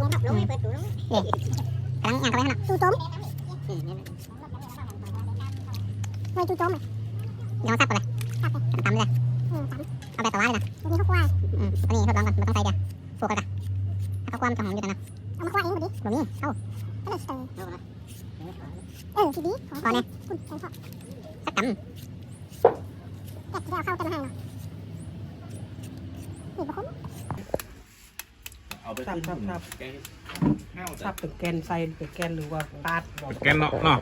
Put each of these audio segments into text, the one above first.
ลงครับลงไม่เปิดดูลงกำลังย่างเข้าไปข้างนอกตู้ต้มไม่ตู้ต้มเดี๋ยวซับไปเลยซับไปตำเลยเอาไปต่อว่าเลยนะตัวนี้เขาควายอืมตัวนี้ทดลองก่อนไมันต้องใส่เดี๋ยวฟูกันถ้าเขาควายมันจะหอมอยู่กันนะเอามาควายเองดีแบบนี้เอาก็เลยเตอเออทีนี้พอเนี่ยคุณใส่พอสักตำแกะจะเอาเข้ากันมาให้เนาะนี่ปะคุณ เอาไปขึ้นหุ่นแกงข้าวซัจับบเป็นแกนใส่เป็นแกนหรือว่าปาดแกนเนาะเนาะ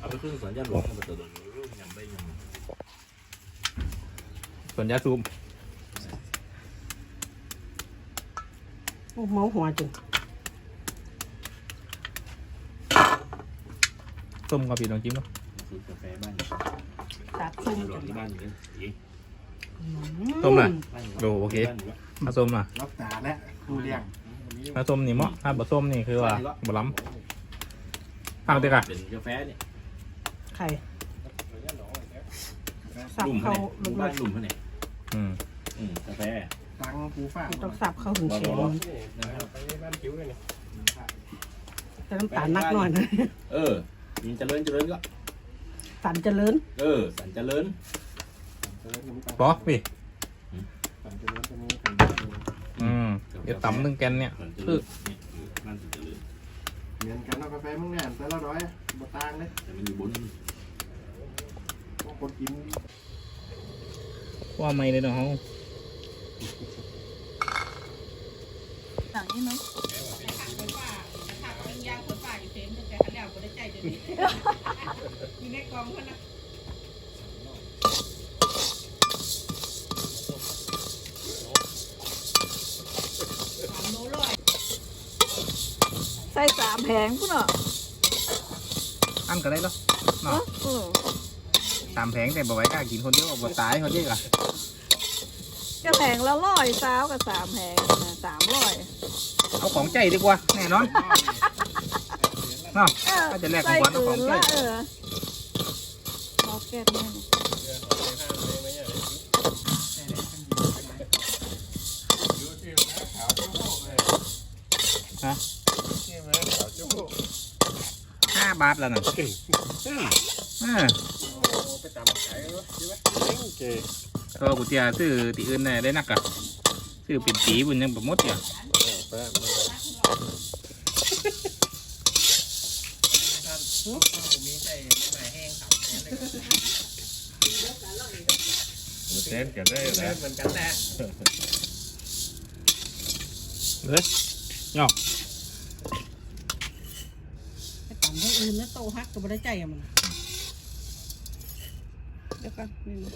เอาไปขึ้นสวนยาหลวงมันจะโดนรูปยำไปยส่วนยาซูมโอ้เมาหัวจังส้มกับพี่น้องจิ้มเนาะำซื้อกาแฟบ้านตัดส้มหลวจังงที่บ้านอยู่นี่เอง ส้มน่ะบ้านอยู่ดูโอเคบ้านอยู่ถ้าส้มน่ะรักษาและดูเลี้ยงถ้าส้มนี่เหมาะถ้าบ่ส้มนี่คือว่าบ่ล้ำพักเด็กอะเป็นกาแฟเนี่ยไข่สับลุ่มเข้าเขาลึเนี่ยบ้านกลุ่มเขาเนี่ยอืมอืมกาแฟตังปูฟ้าๆต้องสับเข้าถึงเสียงนะครับแต่น้ำตาลนักหน่อยนะเออมีเจริญเจริญก็สันเจริญ เออ สันเจริญ บอพี่ตังจะรู้ตัวนี้ตังอืมเดี๋ยวตำหนึ่งแกนเนี่ยสันเจคืริอญเนี่ยเออบ้านสันเจริญเหมือนกันเอากาแฟมึงแน่แต่ละร้อยบ่ต่างเลยแต่มันอยู่บนพวกคนกินว่าไม่เลยเนาะเฮาสั่งนี่เนาะใส่สามแผงพุ่นเหรออันก็ได้เนาะเออเออตามแผงแต่บ่ไว้กล้ากินคนเดียวบ่ตายคนเดียวอะก็แผงละร้อยสาวกับสามแผงนะสามร้อยเอาของใจดีกว่าแน่นอนเนาะเออถ้าจะแลกของใส่ขวัญเอาคืของนใจละเออล็อกเก็ตนี่นะ บาทแล้วน่ะเออไปตามขายรถใช่ไหมเก๋เออกูเตียซื้อที่อื่นได้ได้นักอะซื้อเป็นปีบุญยังบ่หมดอะแป๊บเซ็นกันได้แล้วเหมือนกันแหละเฮ้ยย่อ ไปตำให้อื่นแล้วโตฮักก็บ่ได้ใจอะมันเดี๋ยวก่อนนี่นะ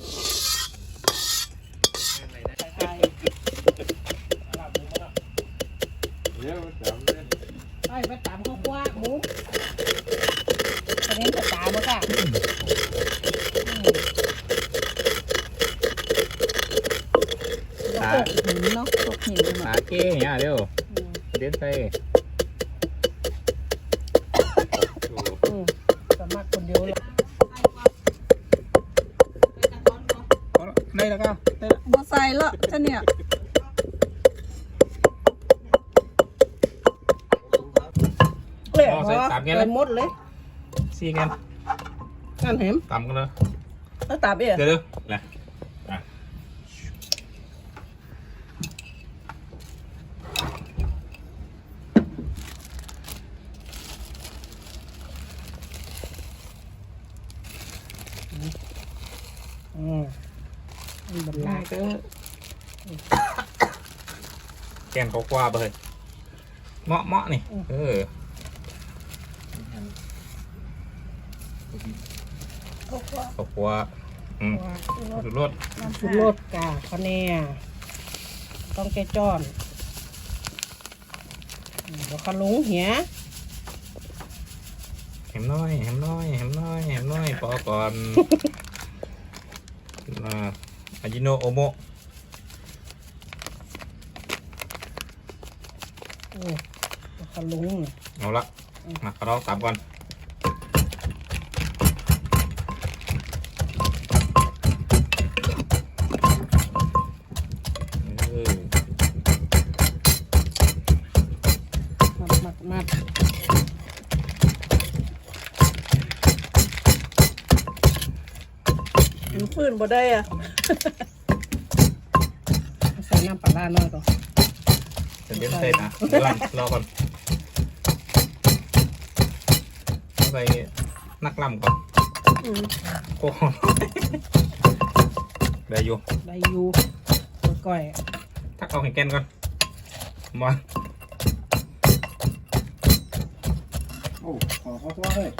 ไข่เดี๋ยวจำเลยไข่ไปตำข้าวกว้าหมูประเด็นจะตามบ่ค่ะตกหินเนาะตกหินหาเก้เนี่ยเดี๋ยวเดินไป อืมสมัครคนเดียวเลย ได้แล้วก็ได้ บ่ใส่ละท่านเนี่ย เลยอ๋อใส่ตามแกนเลเลยยหมดเลยสี่เงินงั้นเห็นต่ำกันเลยแล้วตามเอ๋เดี๋ยวเดี๋ยวนะอืมมันบรรลาก็ แกนเขากว่าไปเลยเหมาะเหมาะนี่ เออเขาก็เขากว่าอืมว่าสุดรสชุดรสกาคะแนนต้องแกจ้อนอืมแล้วขลุงเหียแหมน้อยแหมน้อยแหมน้อยแหมน้อยพอก่อนมาอาจิโนโอโมะ อืมแล้วขลุงน่ะเอาละมาเราตามก่อนเออมามันฟื้นบ่ได้อะ ใส่น้ำปลาร้าหน่อยก่อน จะเลี้ยงเส้นนะเดี๋ยวรอรอก่อนเอาไปนักล่ำก่อนอืมโอ้โหได้อยู่ได้อยู่ตัวก้อยทักเอาแข่งแกนก่อนมาโอ้ขอข้าวคั่วเลย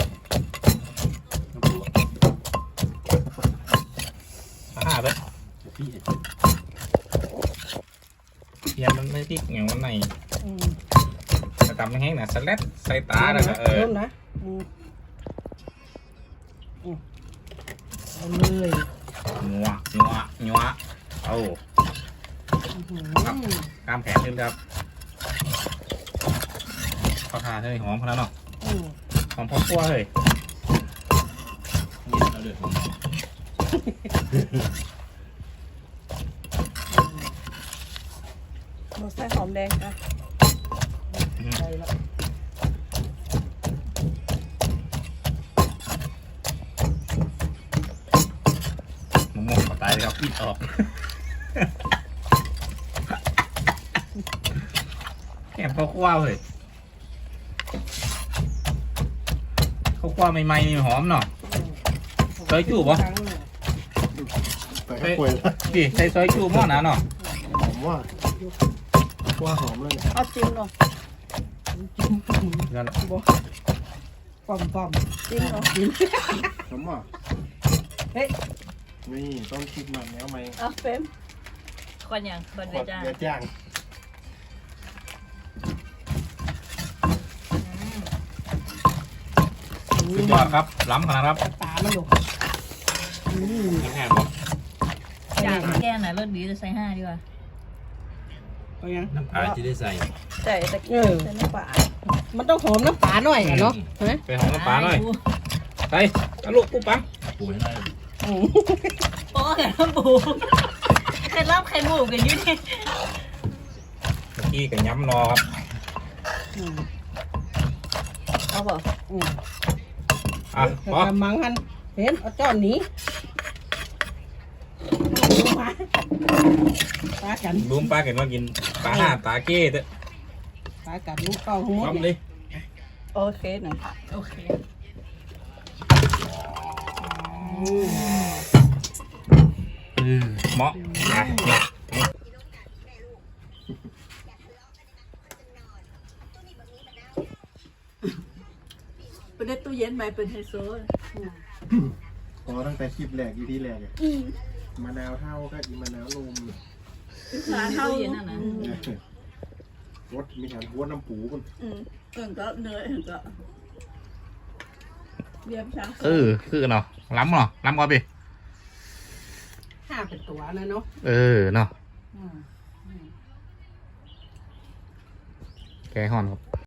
อ่าไป พี่เพี ยนมันไม่ติดอย่างวันไหนอืมจะทำยังไงนะสแลดใส่ตาเลยนะเออริ่มนะอืมอืมเอาเลยงัวงัวงัวเอาอื้อหือครับกล้ามแผงขึ้นครับเข้าทาเลยหอมพอแล้วเนาะอืมหอมพอคั่วเลยนี่เราเดือดของ เราใส่หอมแดงอะใส่ละมะม่วงขอตายเลยครับปิดออกแกมข้าวคั่วเลยข้าวคั่วใหม่ๆนี่หอมเนาะ ซอยจุ๊บเหรอ ครั้งเนี่ยไปข้าวคั่วแล้วพี่ใส่ซอยจูหม้อหนาเนาะหอมว่า คั่วหอมเลยเนี่ยเอาจริงเหรอนั่นปอมปอมจริงเหรอหอมว่าเฮ้ยนี่ต้องคิดมันแล้วไหมเอาเฟมคนอย่างคนขเดีอยวจ้าเดี๋ยวจ้างสุดยอดครับล้ำขนาดครับตามันดูอืมแห้งๆบ่อยากแกงไหนรสดีจะใส่ห้าดีกว่า เอายังน้ำปลาจะได้ใส่ใส่ตะเอกี้อใส่น้ำปลามันต้องหอมน้ำปลาหน่อยอะเนาะใช่ไหมไปหอมน้ำปลาหน่อยใส่เอาลูกปุ๊บปังปุ๋ยหน่อยอืมโอ้ยน้ำปูเคล็ดลับไข่หมูกันอยู่นี่เมื่อกี้กับย้ำนอครับอืมเอาเปล่าอืมอะแต่พอกำมังหันเห็นเอาจ้อนหนีมา ปลากันลุงป้าเกิดมากินปลาห้าตาเก้เด้อปลากันลูกเต้าหัวพร้อมเนี่เลยยโอเคหน่อยโอเคเหมาะอะเนี่ยเป็นได้ตู้เย็นไหมเป็นไฮโซขอตั้งแต่คลิปแรกอยู่ที่แรกอะมะนาวเท่าก็อีมะนาวลมร้านตู้เย็นน่ะนะรสมีแถมหัวน้ำปูกันอืมเอิ่งก็เนื้อเอิ่งก็เบียร์ช้างเออคือเนาะล้ำเนาะล้ำก่อนพี่ห้าเป็นตัวนะเนาะเออเนาะอืมแกห่อนครับ